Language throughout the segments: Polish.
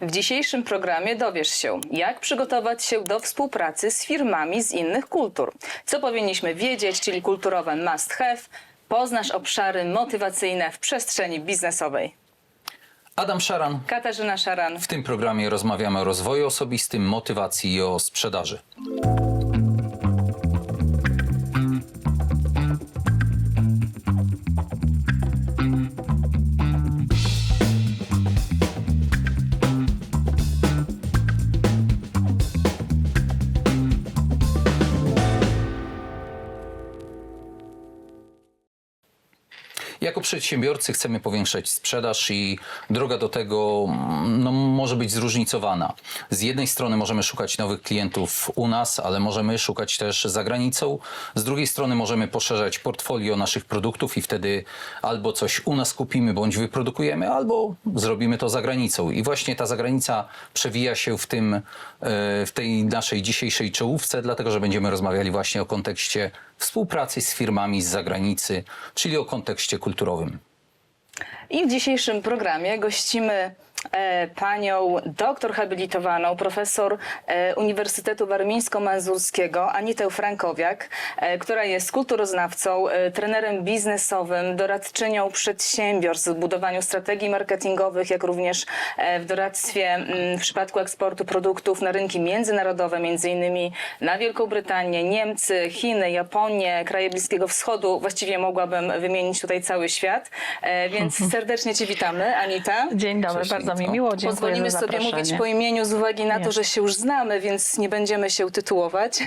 W dzisiejszym programie dowiesz się, jak przygotować się do współpracy z firmami z innych kultur. Co powinniśmy wiedzieć, czyli kulturowe must have. Poznasz obszary motywacyjne w przestrzeni biznesowej. Adam Szaran. Katarzyna Szaran. W tym programie rozmawiamy o rozwoju osobistym, motywacji i o sprzedaży. Przedsiębiorcy chcemy powiększać sprzedaż i droga do tego mm, no, może być zróżnicowana. Z jednej strony możemy szukać nowych klientów u nas, ale możemy szukać też za granicą. Z drugiej strony możemy poszerzać portfolio naszych produktów i wtedy albo coś u nas kupimy bądź wyprodukujemy, albo zrobimy to za granicą. I właśnie ta zagranica przewija się w, tym, e, w tej naszej dzisiejszej czołówce, dlatego że będziemy rozmawiali właśnie o kontekście współpracy z firmami z zagranicy, czyli o kontekście kulturowym. I w dzisiejszym programie gościmy panią doktor habilitowaną, profesor e, Uniwersytetu Warmińsko-Mazurskiego Anitę Frankowiak, e, która jest kulturoznawcą, e, trenerem biznesowym, doradczynią przedsiębiorstw w budowaniu strategii marketingowych, jak również e, w doradztwie w przypadku eksportu produktów na rynki międzynarodowe, między innymi na Wielką Brytanię, Niemcy, Chiny, Japonię, kraje Bliskiego Wschodu. Właściwie mogłabym wymienić tutaj cały świat. E, Więc serdecznie Cię witamy, Anita. Dzień dobry, Cześć, bardzo mi miło, dziękuję Pozwolimy za sobie mówić po imieniu z uwagi na to, że się już znamy, więc nie będziemy się tytułować.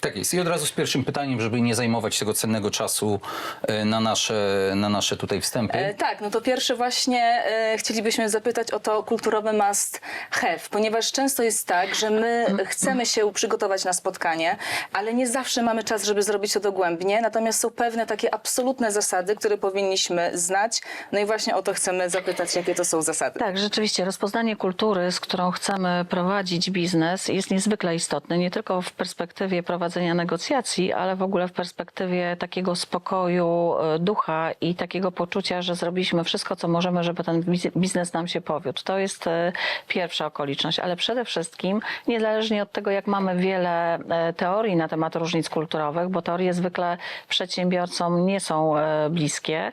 Tak jest. I od razu z pierwszym pytaniem, żeby nie zajmować tego cennego czasu e, na nasze, na nasze tutaj wstępy. E, tak, no to pierwsze właśnie e, chcielibyśmy zapytać o to kulturowe must have, ponieważ często jest tak, że my chcemy się przygotować na spotkanie, ale nie zawsze mamy czas, żeby zrobić to dogłębnie, natomiast są pewne takie absolutne zasady, które powinniśmy znać. No i właśnie o to chcemy zapytać, jakie to są zasady. Tak, rzeczywiście, rozpoznanie kultury, z którą chcemy prowadzić biznes, jest niezwykle istotne, nie tylko w perspektywie prowadzenia negocjacji, ale w ogóle w perspektywie takiego spokoju e, ducha i takiego poczucia, że zrobiliśmy wszystko, co możemy, żeby ten biz- biznes nam się powiódł. To jest e, pierwsza okoliczność, ale przede wszystkim, niezależnie od tego, jak mamy wiele e, teorii na temat różnic kulturowych, bo teorie zwykle przedsiębiorcom nie są bliskie,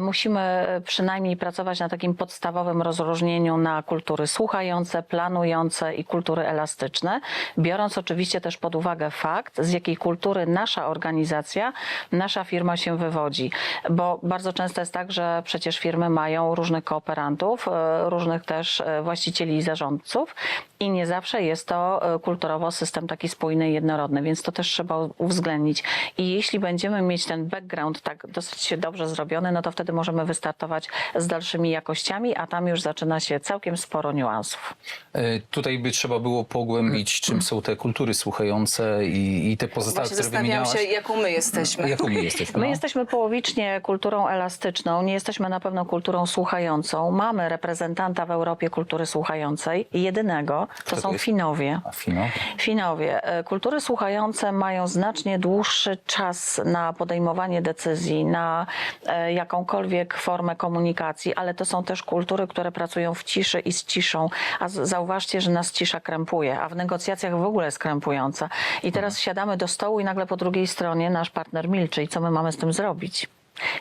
musimy przynajmniej pracować na takim podstawowym rozróżnieniu na kultury słuchające, planujące i kultury elastyczne, biorąc oczywiście też pod uwagę fakt, z jakiej kultury nasza organizacja, nasza firma się wywodzi. Bo bardzo często jest tak, że przecież firmy mają różnych kooperantów, e, różnych też e, właścicieli i zarządców i nie zawsze jest to e, kulturowo system taki spójny i jednorodny, więc to też trzeba uwzględnić. I jeśli będziemy mieć ten background tak dosyć dobrze zrobiony, no to wtedy możemy wystartować z dalszymi jakościami, a tam już zaczyna się całkiem sporo niuansów. E, Tutaj by trzeba było pogłębić, czym są te kultury słuchające i, i te pozostałe, Właśnie które zastanawiam wymieniałaś. się, jaką my jesteśmy. Jaką my jesteśmy? My no? jesteśmy połowicznie kulturą elastyczną, nie jesteśmy na pewno kulturą słuchającą. Mamy reprezentanta w Europie kultury słuchającej, jedynego, to to są jest? Finowie. A Fino? Finowie. E, Kultury słuchające mają znacznie dłuższy czas na podejmowanie decyzji, na e, jakąkolwiek formę komunikacji, ale to są też kultury, które pracują w ciszy i z ciszą. A zauważcie, że nas cisza krępuje, a w negocjacjach w ogóle jest krępująca. I teraz siadamy do stołu i nagle po drugiej stronie nasz partner milczy. I co my mamy z tym zrobić?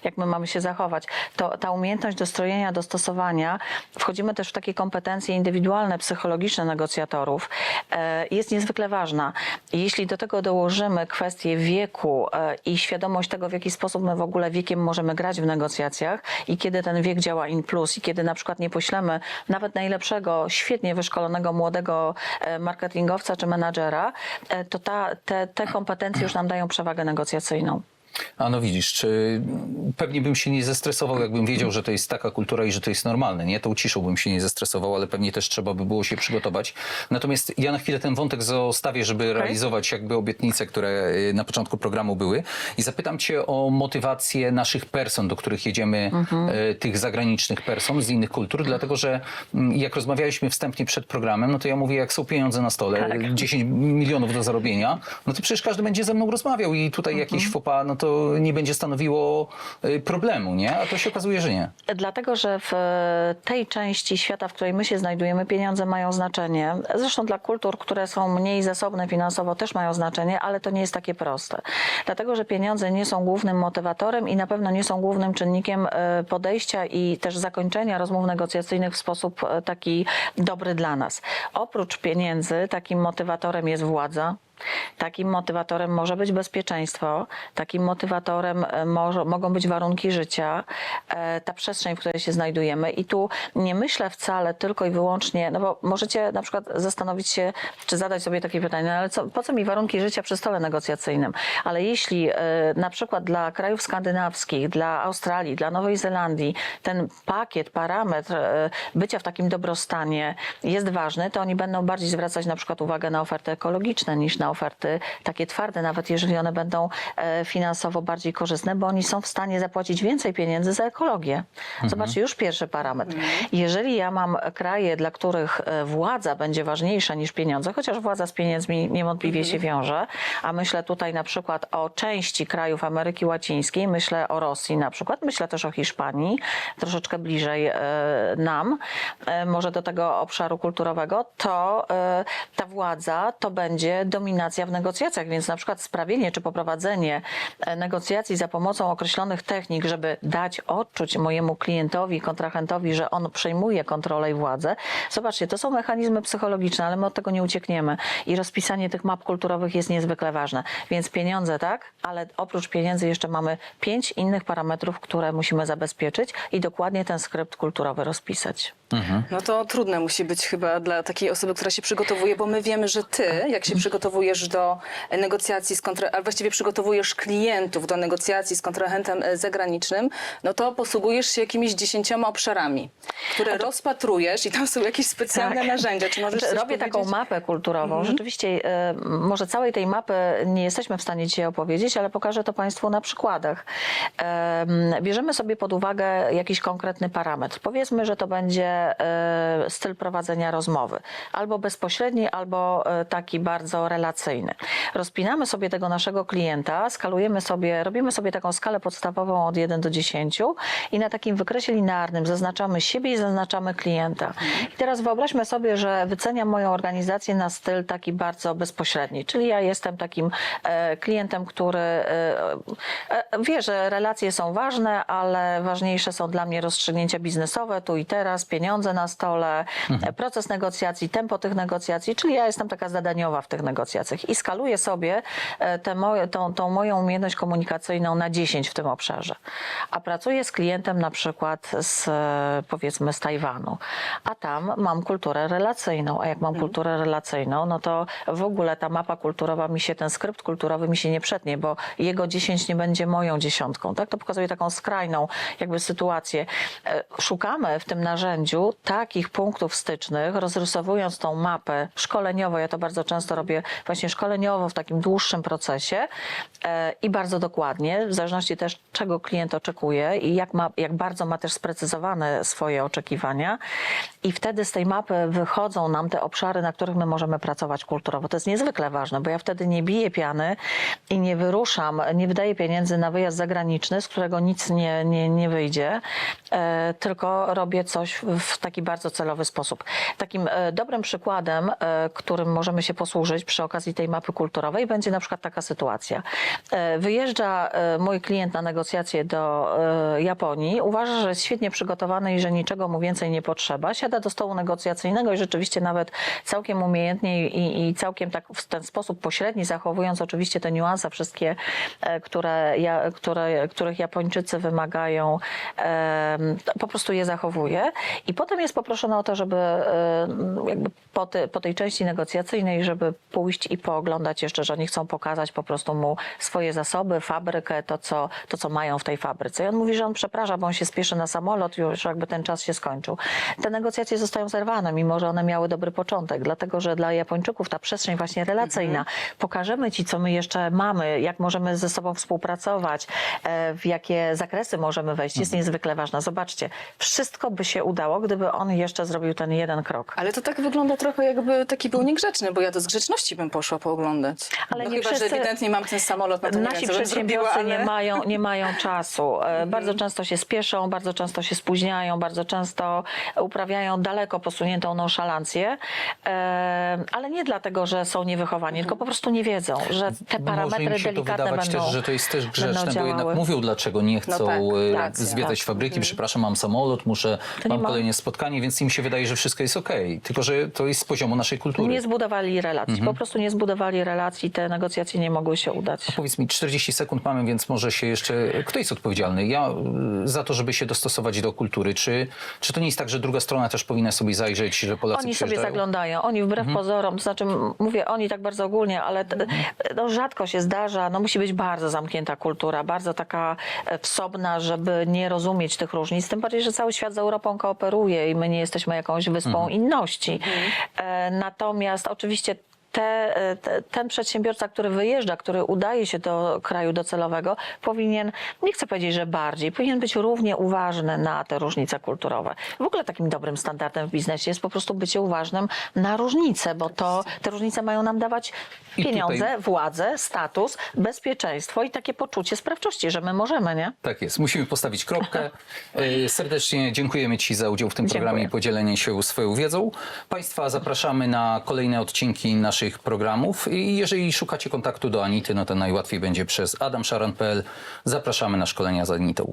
Jak my mamy się zachować. To ta umiejętność dostrojenia, dostosowania, wchodzimy też w takie kompetencje indywidualne, psychologiczne negocjatorów, e, jest niezwykle ważna. Jeśli do tego dołożymy kwestię wieku e, i świadomość tego, w jaki sposób my w ogóle wiekiem możemy grać w negocjacjach i kiedy ten wiek działa in plus i kiedy na przykład nie poślemy nawet najlepszego, świetnie wyszkolonego młodego e, marketingowca czy menadżera, to ta, te, te kompetencje już nam dają przewagę negocjacyjną. A no widzisz, czy pewnie bym się nie zestresował, jakbym wiedział, że to jest taka kultura i że to jest normalne, nie? Tą ciszą bym się nie zestresował, ale pewnie też trzeba by było się przygotować. Natomiast ja na chwilę ten wątek zostawię, żeby realizować jakby obietnice, które y, na początku programu były. I zapytam cię o motywację naszych person, do których jedziemy, y, tych zagranicznych person z innych kultur, dlatego że mm, jak rozmawialiśmy wstępnie przed programem, no to ja mówię, jak są pieniądze na stole, 10 milionów do zarobienia, no to przecież każdy będzie ze mną rozmawiał i tutaj jakieś fopa, no to to nie będzie stanowiło y, problemu, nie? A to się okazuje, że nie. Dlatego, że w e, tej części świata, w której my się znajdujemy, pieniądze mają znaczenie. Zresztą dla kultur, które są mniej zasobne finansowo, też mają znaczenie, ale to nie jest takie proste. Dlatego, że pieniądze nie są głównym motywatorem i na pewno nie są głównym czynnikiem e, podejścia i też zakończenia rozmów negocjacyjnych w sposób taki dobry dla nas. Oprócz pieniędzy, takim motywatorem jest władza. Takim motywatorem może być bezpieczeństwo, takim motywatorem e, może, mogą być warunki życia, e, ta przestrzeń, w której się znajdujemy. I tu nie myślę wcale tylko i wyłącznie, no bo możecie na przykład zastanowić się, czy zadać sobie takie pytanie, no ale co, po co mi warunki życia przy stole negocjacyjnym? Ale jeśli e, na przykład dla krajów skandynawskich, dla Australii, dla Nowej Zelandii ten pakiet, parametr bycia w takim dobrostanie jest ważny, to oni będą bardziej zwracać na przykład uwagę na oferty ekologiczne niż na oferty takie twarde, nawet jeżeli one będą e, finansowo bardziej korzystne, bo oni są w stanie zapłacić więcej pieniędzy za ekologię. Zobaczcie, już pierwszy parametr. Jeżeli ja mam kraje, dla których e, władza będzie ważniejsza niż pieniądze, chociaż władza z pieniędzmi niewątpliwie się wiąże, a myślę tutaj na przykład o części krajów Ameryki Łacińskiej, myślę o Rosji na przykład, myślę też o Hiszpanii, troszeczkę bliżej e, nam, może do tego obszaru kulturowego, to ta władza to będzie dominacja w negocjacjach, więc na przykład sprawienie czy poprowadzenie e, negocjacji za pomocą określonych technik, żeby dać odczuć mojemu klientowi, kontrahentowi, że on przejmuje kontrolę i władzę. Zobaczcie, to są mechanizmy psychologiczne, ale my od tego nie uciekniemy i rozpisanie tych map kulturowych jest niezwykle ważne. Więc pieniądze tak, ale oprócz pieniędzy jeszcze mamy pięć innych parametrów, które musimy zabezpieczyć i dokładnie ten skrypt kulturowy rozpisać. No to trudne musi być chyba dla takiej osoby, która się przygotowuje, bo my wiemy, że ty, jak się przygotowujesz do negocjacji z kontra... a właściwie przygotowujesz klientów do negocjacji z kontrahentem e, zagranicznym, no to posługujesz się jakimiś dziesięcioma obszarami, które rozpatrujesz i tam są jakieś specjalne Tak. narzędzia. Czy możesz Znaczy, Robię taką powiedzieć? mapę kulturową. Rzeczywiście, e, może całej tej mapy nie jesteśmy w stanie dzisiaj opowiedzieć, ale pokażę to Państwu na przykładach. E, Bierzemy sobie pod uwagę jakiś konkretny parametr. Powiedzmy, że to będzie e, styl prowadzenia rozmowy. Albo bezpośredni, albo taki bardzo relacyjny. Rozpinamy sobie tego naszego klienta, skalujemy sobie, robimy sobie taką skalę podstawową od 1 do 10 i na takim wykresie linearnym zaznaczamy siebie i zaznaczamy klienta. I teraz wyobraźmy sobie, że wyceniam moją organizację na styl taki bardzo bezpośredni, czyli ja jestem takim e, klientem, który e, e, wie, że relacje są ważne, ale ważniejsze są dla mnie rozstrzygnięcia biznesowe tu i teraz, pieniądze na stole, e, proces negocjacji, tempo tych negocjacji, czyli ja jestem taka zadaniowa w tych negocjacjach i skaluję sobie e, te moje, tą, tą moją umiejętność komunikacyjną na 10 w tym obszarze. A pracuję z klientem na przykład z, e, powiedzmy z Tajwanu, a tam mam kulturę relacyjną, a jak mam kulturę relacyjną, no to w ogóle ta mapa kulturowa mi się, ten skrypt kulturowy mi się nie przetnie, bo jego 10 nie będzie moją dziesiątką. Tak? To pokazuje taką skrajną jakby sytuację. E, Szukamy w tym narzędziu takich punktów stycznych, rozrysowując tą mapę szkoleniowo, ja to bardzo często robię właśnie szkoleniowo w takim dłuższym procesie i bardzo dokładnie, w zależności też czego klient oczekuje i jak, ma, jak bardzo ma też sprecyzowane swoje oczekiwania i wtedy z tej mapy wychodzą nam te obszary, na których my możemy pracować kulturowo. To jest niezwykle ważne, bo ja wtedy nie biję piany i nie wyruszam, nie wydaję pieniędzy na wyjazd zagraniczny, z którego nic nie, nie, nie wyjdzie, e, tylko robię coś w- taki bardzo celowy sposób. Takim e, dobrym przykładem, e, którym możemy się posłużyć przy okazji tej mapy kulturowej, będzie na przykład taka sytuacja. E, Wyjeżdża e, mój klient na negocjacje do e, Japonii, uważa, że jest świetnie przygotowany i że niczego mu więcej nie potrzeba. Siada do stołu negocjacyjnego i rzeczywiście nawet całkiem umiejętnie i, i całkiem tak w ten sposób pośredni, zachowując oczywiście te niuanse wszystkie, które, które, których Japończycy wymagają, po prostu je zachowuje. I potem jest poproszony o to, żeby jakby po, po tej części negocjacyjnej, żeby pójść i pooglądać jeszcze, że oni chcą pokazać po prostu mu swoje zasoby, fabrykę, to co, to co mają w tej fabryce. I on mówi, że on przeprasza, bo on się spieszy na samolot, już jakby ten czas się skończył. Te negocjacje zostają zerwane, mimo że one miały dobry początek, dlatego że dla Japończyków ta przestrzeń właśnie relacyjna, pokażemy ci, co my jeszcze mamy, jak możemy ze sobą współpracować, e, w jakie zakresy możemy wejść, jest niezwykle ważna. Zobaczcie, wszystko by się udało, gdyby on jeszcze zrobił ten jeden krok. Ale to tak wygląda trochę jakby taki był niegrzeczny, bo ja to z grzeczności bym poszła pooglądać. Ale no nie chyba, wszyscy- że ewidentnie mam ten samolot, no to nie Nasi wiem, przedsiębiorcy zrobiła, ale... Mhm. nie, mają, nie mają czasu. E, Bardzo często się spieszą, bardzo często się spóźniają, bardzo często uprawiają daleko posuniętą nonszalancję, e, ale nie dlatego, że są niewychowani, tylko po prostu nie wiedzą, że te No parametry może im się to delikatne wydawać będą też, że to jest też grzeczne, bo jednak mówią, dlaczego nie chcą tak, e, racja. zwiedzać Tak. fabryki. Przepraszam, mam samolot, muszę, To mam ma- kolejne spotkanie, więc im się wydaje, że wszystko jest okej. Tylko, że to jest z poziomu naszej kultury. Nie zbudowali relacji, Mhm. po prostu nie zbudowali relacji, te negocjacje nie mogły się udać. Powiedz mi, 40 sekund mamy, więc może się jeszcze... Kto jest odpowiedzialny? Ja y, za to, żeby się dostosować do kultury. Czy, czy to nie jest tak, że druga strona też powinna sobie zajrzeć, że Polacy Oni sobie zaglądają, oni wbrew Mhm. pozorom, to znaczy mówię oni tak bardzo ogólnie, ale t- no, rzadko się zdarza, no musi być bardzo zamknięta kultura, bardzo taka e, wsobna, żeby nie rozumieć tych różnic, tym bardziej, że cały świat z Europą kooperuje i my nie jesteśmy jakąś wyspą Mhm. inności. E, natomiast oczywiście te, te, ten przedsiębiorca, który wyjeżdża, który udaje się do kraju docelowego, powinien, nie chcę powiedzieć, że bardziej, powinien być równie uważny na te różnice kulturowe. W ogóle takim dobrym standardem w biznesie jest po prostu bycie uważnym na różnice, bo to te różnice mają nam dawać pieniądze, tutaj- władzę, status, bezpieczeństwo i takie poczucie sprawczości, że my możemy, nie? Tak jest. Musimy postawić kropkę. E, Serdecznie dziękujemy Ci za udział w tym Dziękuję. programie i podzielenie się swoją wiedzą. Państwa zapraszamy na kolejne odcinki naszych programów i jeżeli szukacie kontaktu do Anity, no to najłatwiej będzie przez adamszaran.pl. Zapraszamy na szkolenia z Anitą.